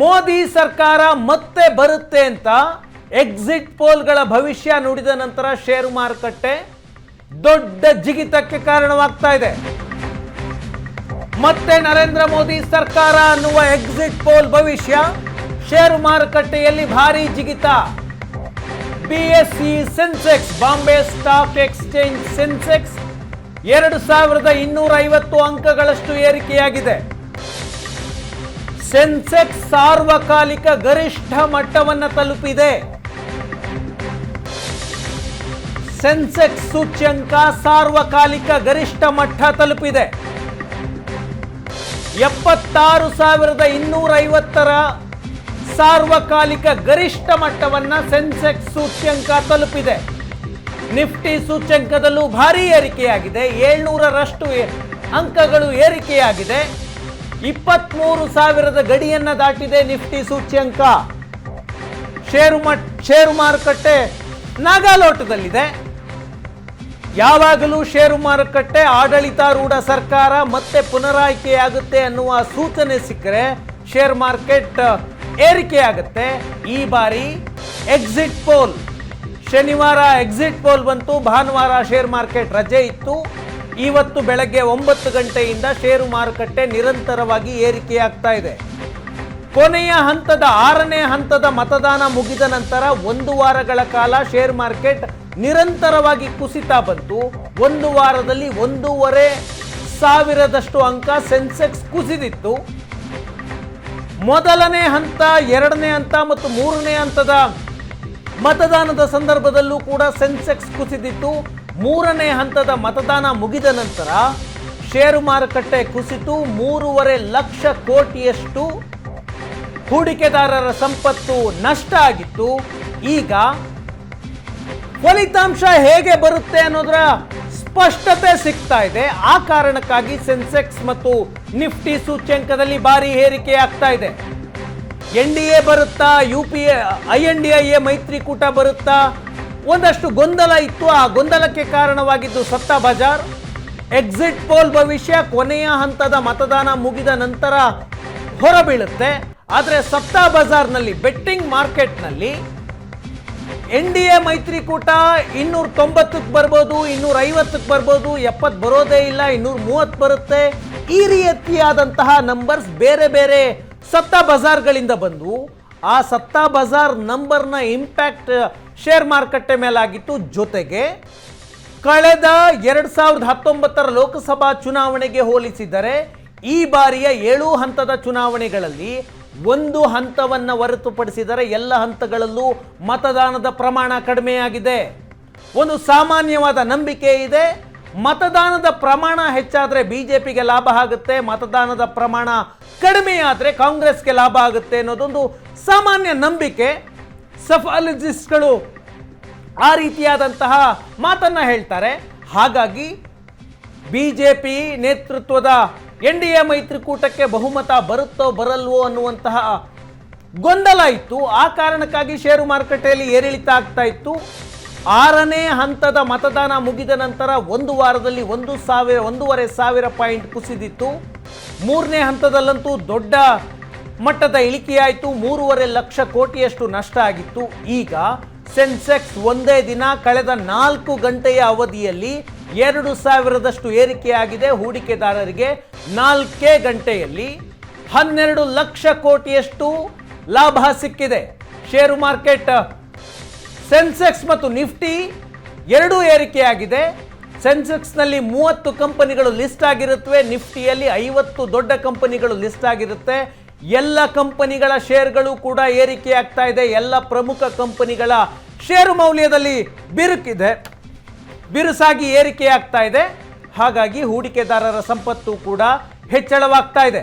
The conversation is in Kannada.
ಮೋದಿ ಸರ್ಕಾರ ಮತ್ತೆ ಬರುತ್ತೆ ಅಂತ ಎಕ್ಸಿಟ್ ಪೋಲ್ಗಳ ಭವಿಷ್ಯ ನುಡಿದ ನಂತರ ಷೇರು ಮಾರುಕಟ್ಟೆ ದೊಡ್ಡ ಜಿಗಿತಕ್ಕೆ ಕಾರಣವಾಗ್ತಾ ಇದೆ. ಮತ್ತೆ ನರೇಂದ್ರ ಮೋದಿ ಸರ್ಕಾರ ಅನ್ನುವ ಎಕ್ಸಿಟ್ ಪೋಲ್ ಭವಿಷ್ಯ ಷೇರು ಮಾರುಕಟ್ಟೆಯಲ್ಲಿ ಭಾರಿ ಜಿಗಿತ. B S E Sensex Bombay stock exchange Sensex ಎರಡು ಸಾವಿರದ ಇನ್ನೂರ ಐವತ್ತು ಅಂಕಗಳಷ್ಟು ಏರಿಕೆಯಾಗಿದೆ. ಸೆನ್ಸೆಕ್ಸ್ ಸಾರ್ವಕಾಲಿಕ ಗರಿಷ್ಠ ಮಟ್ಟವನ್ನು ತಲುಪಿದೆ. ಸೆನ್ಸೆಕ್ಸ್ ಸೂಚ್ಯಂಕ ಸಾರ್ವಕಾಲಿಕ ಗರಿಷ್ಠ ಮಟ್ಟ ತಲುಪಿದೆ. ಎಪ್ಪತ್ತಾರು ಸಾವಿರದ ಇನ್ನೂರ ಐವತ್ತರ ಸಾರ್ವಕಾಲಿಕ ಗರಿಷ್ಠ ಮಟ್ಟವನ್ನ ಸೆನ್ಸೆಕ್ಸ್ ಸೂಚ್ಯಂಕ ತಲುಪಿದೆ. ನಿಫ್ಟಿ ಸೂಚ್ಯಂಕದಲ್ಲೂ ಭಾರೀ ಏರಿಕೆಯಾಗಿದೆ. ಏಳ್ನೂರರಷ್ಟು ಅಂಕಗಳು ಏರಿಕೆಯಾಗಿದೆ. ಇಪ್ಪತ್ಮೂರು ಸಾವಿರದ ಗಡಿಯನ್ನ ದಾಟಿದೆ ನಿಫ್ಟಿ ಸೂಚ್ಯಂಕ. ಷೇರು ಮಟ್, ಷೇರು ಮಾರುಕಟ್ಟೆ ನಾಗಾಲೋಟದಲ್ಲಿದೆ. ಯಾವಾಗಲೂ ಷೇರು ಮಾರುಕಟ್ಟೆ ಆಡಳಿತಾರೂಢ ಸರ್ಕಾರ ಮತ್ತೆ ಪುನರಾಯ್ಕೆಯಾಗುತ್ತೆ ಅನ್ನುವ ಸೂಚನೆ ಸಿಕ್ಕರೆ ಷೇರ್ ಮಾರ್ಕೆಟ್ ಏರಿಕೆಯಾಗುತ್ತೆ. ಈ ಬಾರಿ ಎಕ್ಸಿಟ್ ಪೋಲ್, ಶನಿವಾರ ಎಕ್ಸಿಟ್ ಪೋಲ್ ಬಂತು, ಭಾನುವಾರ ಶೇರ್ ಮಾರ್ಕೆಟ್ ರಜೆ ಇತ್ತು. ಇವತ್ತು ಬೆಳಗ್ಗೆ ಒಂಬತ್ತು ಗಂಟೆಯಿಂದ ಷೇರು ಮಾರುಕಟ್ಟೆ ನಿರಂತರವಾಗಿ ಏರಿಕೆಯಾಗ್ತಾ ಇದೆ. ಕೊನೆಯ ಹಂತದ ಆರನೇ ಹಂತದ ಮತದಾನ ಮುಗಿದ ನಂತರ ಒಂದು ವಾರಗಳ ಕಾಲ ಶೇರ್ ಮಾರ್ಕೆಟ್ ನಿರಂತರವಾಗಿ ಕುಸಿತಾ ಬಂತು. ಒಂದು ವಾರದಲ್ಲಿ ಒಂದೂವರೆ ಸಾವಿರದಷ್ಟು ಅಂಕ ಸೆನ್ಸೆಕ್ಸ್ ಕುಸಿದಿತ್ತು. ಮೊದಲನೇ ಹಂತ, ಎರಡನೇ ಹಂತ ಮತ್ತು ಮೂರನೇ ಹಂತದ ಮತದಾನದ ಸಂದರ್ಭದಲ್ಲೂ ಕೂಡ ಸೆನ್ಸೆಕ್ಸ್ ಕುಸಿದಿತ್ತು. ಮೂರನೇ ಹಂತದ ಮತದಾನ ಮುಗಿದ ನಂತರ ಷೇರು ಮಾರುಕಟ್ಟೆ ಕುಸಿತು ಮೂರುವರೆ ಲಕ್ಷ ಕೋಟಿಯಷ್ಟು ಹೂಡಿಕೆದಾರರ ಸಂಪತ್ತು ನಷ್ಟ ಆಗಿತ್ತು. ಈಗ ಫಲಿತಾಂಶ ಹೇಗೆ ಬರುತ್ತೆ ಅನ್ನೋದರ ಸ್ಪಷ್ಟತೆ ಸಿಗ್ತಾ ಇದೆ. ಆ ಕಾರಣಕ್ಕಾಗಿ ಸೆನ್ಸೆಕ್ಸ್ ಮತ್ತು ನಿಫ್ಟಿ ಸೂಚ್ಯಂಕದಲ್ಲಿ ಭಾರಿ ಏರಿಕೆ ಆಗ್ತಾ ಇದೆ. ಎನ್ ಡಿ ಎ ಬರುತ್ತಾ, U P A, I N D I A ಮೈತ್ರಿಕೂಟ ಬರುತ್ತಾ ಒಂದಷ್ಟು ಗೊಂದಲ ಇತ್ತು. ಆ ಗೊಂದಲಕ್ಕೆ ಕಾರಣವಾಗಿದ್ದು ಸತ್ತ ಬಜಾರ್. ಎಕ್ಸಿಟ್ ಪೋಲ್ ಭವಿಷ್ಯ ಕೊನೆಯ ಹಂತದ ಮತದಾನ ಮುಗಿದ ನಂತರ ಹೊರಬೀಳುತ್ತೆ. ಆದರೆ ಸತ್ತಾ ಬಜಾರ್ನಲ್ಲಿ ಬೆಟ್ಟಿಂಗ್ ಮಾರ್ಕೆಟ್ನಲ್ಲಿ ಎನ್ ಡಿ ಎ ಮೈತ್ರಿಕೂಟ ಇನ್ನೂರ ತೊಂಬತ್ತಕ್ಕೆ ಬರ್ಬೋದು, ಇನ್ನೂರ ಐವತ್ತಕ್ಕೆ ಬರ್ಬೋದು, ಎಪ್ಪತ್ತು ಬರೋದೇ ಇಲ್ಲ, ಇನ್ನೂರ ಮೂವತ್ತು ಬರುತ್ತೆ. ಈ ರೀತಿಯಾದಂತಹ ನಂಬರ್ಸ್ ಬೇರೆ ಬೇರೆ ಸತ್ತಾ ಬಜಾರ್ಗಳಿಂದ ಬಂದು ಆ ಸತ್ತಾ ಬಜಾರ್ ನಂಬರ್ನ ಇಂಪ್ಯಾಕ್ಟ್ ಶೇರ್ ಮಾರುಕಟ್ಟೆ ಮೇಲಾಗಿತ್ತು. ಜೊತೆಗೆ ಕಳೆದ ಎರಡು ಸಾವಿರದ ಹತ್ತೊಂಬತ್ತರ ಲೋಕಸಭಾ ಚುನಾವಣೆಗೆ ಹೋಲಿಸಿದರೆ ಈ ಬಾರಿಯ ಏಳು ಹಂತದ ಚುನಾವಣೆಗಳಲ್ಲಿ ಒಂದು ಹಂತವನ್ನು ಹೊರತುಪಡಿಸಿದರೆ ಎಲ್ಲ ಹಂತಗಳಲ್ಲೂ ಮತದಾನದ ಪ್ರಮಾಣ ಕಡಿಮೆಯಾಗಿದೆ. ಒಂದು ಸಾಮಾನ್ಯವಾದ ನಂಬಿಕೆ ಇದೆ. ಮತದಾನದ ಪ್ರಮಾಣ ಹೆಚ್ಚಾದರೆ ಬಿಜೆಪಿಗೆ ಲಾಭ ಆಗುತ್ತೆ, ಮತದಾನದ ಪ್ರಮಾಣ ಕಡಿಮೆಯಾದರೆ ಕಾಂಗ್ರೆಸ್ಗೆ ಲಾಭ ಆಗುತ್ತೆ ಅನ್ನೋದೊಂದು ಸಾಮಾನ್ಯ ನಂಬಿಕೆ. ಸಫಾಲಜಿಸ್ಟ್ಗಳು ಆ ರೀತಿಯಾದಂತಹ ಮಾತನ್ನ ಹೇಳ್ತಾರೆ. ಹಾಗಾಗಿ ಬಿಜೆಪಿ ನೇತೃತ್ವದ ಎನ್ ಡಿ ಎ ಮೈತ್ರಿಕೂಟಕ್ಕೆ ಬಹುಮತ ಬರುತ್ತೋ ಬರಲ್ವೋ ಅನ್ನುವಂತಹ ಗೊಂದಲ ಇತ್ತು. ಆ ಕಾರಣಕ್ಕಾಗಿ ಷೇರು ಮಾರುಕಟ್ಟೆಯಲ್ಲಿ ಏರಿಳಿತ ಆಗ್ತಾ ಇತ್ತು. ಆರನೇ ಹಂತದ ಮತದಾನ ಮುಗಿದ ನಂತರ ಒಂದು ವಾರದಲ್ಲಿ ಒಂದು ಸಾವಿರ, ಒಂದೂವರೆ ಸಾವಿರ ಪಾಯಿಂಟ್ ಕುಸಿದಿತ್ತು. ಮೂರನೇ ಹಂತದಲ್ಲಂತೂ ದೊಡ್ಡ ಮಟ್ಟದ ಇಳಿಕೆಯಾಯಿತು. ಮೂರುವರೆ ಲಕ್ಷ ಕೋಟಿಯಷ್ಟು ನಷ್ಟ ಆಗಿತ್ತು. ಈಗ ಸೆನ್ಸೆಕ್ಸ್ ಒಂದೇ ದಿನ ಕಳೆದ ನಾಲ್ಕು ಗಂಟೆಯ ಅವಧಿಯಲ್ಲಿ ಎರಡು ಸಾವಿರದಷ್ಟು ಏರಿಕೆಯಾಗಿದೆ. ಹೂಡಿಕೆದಾರರಿಗೆ ನಾಲ್ಕೇ ಗಂಟೆಯಲ್ಲಿ ಹನ್ನೆರಡು ಲಕ್ಷ ಕೋಟಿಯಷ್ಟು ಲಾಭ ಸಿಕ್ಕಿದೆ. ಷೇರು ಮಾರ್ಕೆಟ್ ಸೆನ್ಸೆಕ್ಸ್ ಮತ್ತು ನಿಫ್ಟಿ ಎರಡೂ ಏರಿಕೆಯಾಗಿದೆ. ಸೆನ್ಸೆಕ್ಸ್ನಲ್ಲಿ ಮೂವತ್ತು ಕಂಪನಿಗಳು ಲಿಸ್ಟ್ ಆಗಿರುತ್ತವೆ. ನಿಫ್ಟಿಯಲ್ಲಿ ಐವತ್ತು ದೊಡ್ಡ ಕಂಪನಿಗಳು ಲಿಸ್ಟ್ ಆಗಿರುತ್ತೆ. ಎಲ್ಲ ಕಂಪನಿಗಳ ಶೇರ್ಗಳು ಕೂಡ ಏರಿಕೆ ಆಗ್ತಾ ಇದೆ. ಎಲ್ಲ ಪ್ರಮುಖ ಕಂಪನಿಗಳ ಷೇರು ಮೌಲ್ಯದಲ್ಲಿ ಬಿರುಕಿದೆ ಬಿರುಸಾಗಿ ಏರಿಕೆ ಆಗ್ತಾ ಇದೆ. ಹಾಗಾಗಿ ಹೂಡಿಕೆದಾರರ ಸಂಪತ್ತು ಕೂಡ ಹೆಚ್ಚಳವಾಗ್ತಾ ಇದೆ.